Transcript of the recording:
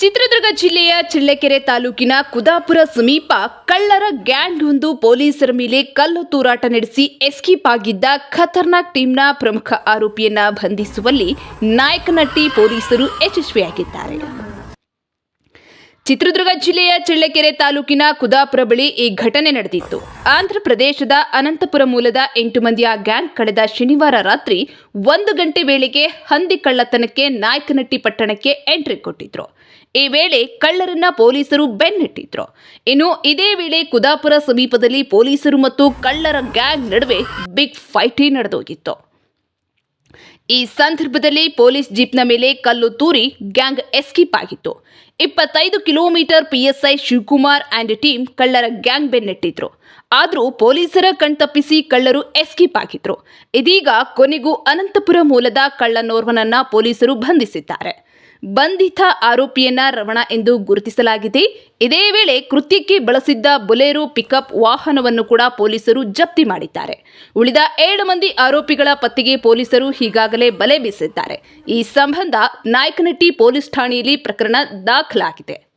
ಚಿತ್ರದುರ್ಗ ಜಿಲ್ಲೆಯ ಚಳ್ಳಕೆರೆ ತಾಲೂಕಿನ ಕುದಾಪುರ ಸಮೀಪ ಕಳ್ಳರ ಗ್ಯಾಂಗ್ ಒಂದು ಪೊಲೀಸರ ಮೇಲೆ ಕಲ್ಲು ತೂರಾಟ ನಡೆಸಿ ಎಸ್ಕೇಪ್ ಆಗಿದ್ದ ಖತರ್ನಾಕ್ ಟೀಮ್ನ ಪ್ರಮುಖ ಆರೋಪಿಯನ್ನ ಬಂಧಿಸುವಲ್ಲಿ ನಾಯಕನಟ್ಟಿ ಪೊಲೀಸರು ಯಶಸ್ವಿಯಾಗಿದ್ದಾರೆ. ಚಿತ್ರದುರ್ಗ ಜಿಲ್ಲೆಯ ಚಳ್ಳಕೆರೆ ತಾಲೂಕಿನ ಕುದಾಪುರ ಬಳಿ ಈ ಘಟನೆ ನಡೆದಿತ್ತು. ಆಂಧ್ರ ಪ್ರದೇಶದ ಅನಂತಪುರ ಮೂಲದ ಎಂಟು ಮಂದಿಯ ಗ್ಯಾಂಗ್ ಕಳೆದ ಶನಿವಾರ ರಾತ್ರಿ ಒಂದು ಗಂಟೆ ವೇಳೆಗೆ ಹಂದಿ ಕಳ್ಳತನಕ್ಕೆ ನಾಯಕನಟ್ಟಿ ಪಟ್ಟಣಕ್ಕೆ ಎಂಟ್ರಿ ಕೊಟ್ಟಿದ್ರು. ಈ ವೇಳೆ ಕಳ್ಳರನ್ನ ಪೊಲೀಸರು ಬೆನ್ನಟ್ಟಿದ್ರು. ಇನ್ನು ಇದೇ ವೇಳೆ ಕುದಾಪುರ ಸಮೀಪದಲ್ಲಿ ಪೊಲೀಸರು ಮತ್ತು ಕಳ್ಳರ ಗ್ಯಾಂಗ್ ನಡುವೆ ಬಿಗ್ ಫೈಟಿ ನಡೆದೋಗಿತ್ತು. ಈ ಸಂದರ್ಭದಲ್ಲಿ ಪೊಲೀಸ್ ಜೀಪ್ನ ಮೇಲೆ ಕಲ್ಲು ತೂರಿ ಗ್ಯಾಂಗ್ ಎಸ್ಕೇಪ್ ಆಗಿತ್ತು. ಇಪ್ಪತ್ತೈದು kilometre PSI Shivakumar and team ಕಳ್ಳರ ಗ್ಯಾಂಗ್ ಬೆನ್ನಟ್ಟಿದ್ರು. ಆದರೂ ಪೊಲೀಸರ ಕಣ್ತಪ್ಪಿಸಿ ಕಳ್ಳರು ಎಸ್ಕೇಪ್ ಆಗಿದ್ರು. ಇದೀಗ ಕೊನೆಗೂ ಅನಂತಪುರ ಮೂಲದ ಕಳ್ಳನೋರ್ವನನ್ನ ಪೊಲೀಸರು ಬಂಧಿಸಿದ್ದಾರೆ. ಬಂಧಿತ ಆರೋಪಿಯನ್ನ ರಮಣ ಎಂದು ಗುರುತಿಸಲಾಗಿದೆ. ಇದೇ ವೇಳೆ ಕೃತ್ಯಕ್ಕೆ ಬಳಸಿದ್ದ ಬೊಲೆರೋ ಪಿಕಪ್ ವಾಹನವನ್ನು ಕೂಡ ಪೊಲೀಸರು ಜಪ್ತಿ ಮಾಡಿದ್ದಾರೆ. ಉಳಿದ ಏಳು ಮಂದಿ ಆರೋಪಿಗಳ ಪತ್ತೆಗೆ ಪೊಲೀಸರು ಈಗಾಗಲೇ ಬಲೆ ಬೀಸಿದ್ದಾರೆ. ಈ ಸಂಬಂಧ ನಾಯಕನಟ್ಟಿ ಪೊಲೀಸ್ ಠಾಣೆಯಲ್ಲಿ ಪ್ರಕರಣ ದಾಖಲಾಗಿದೆ.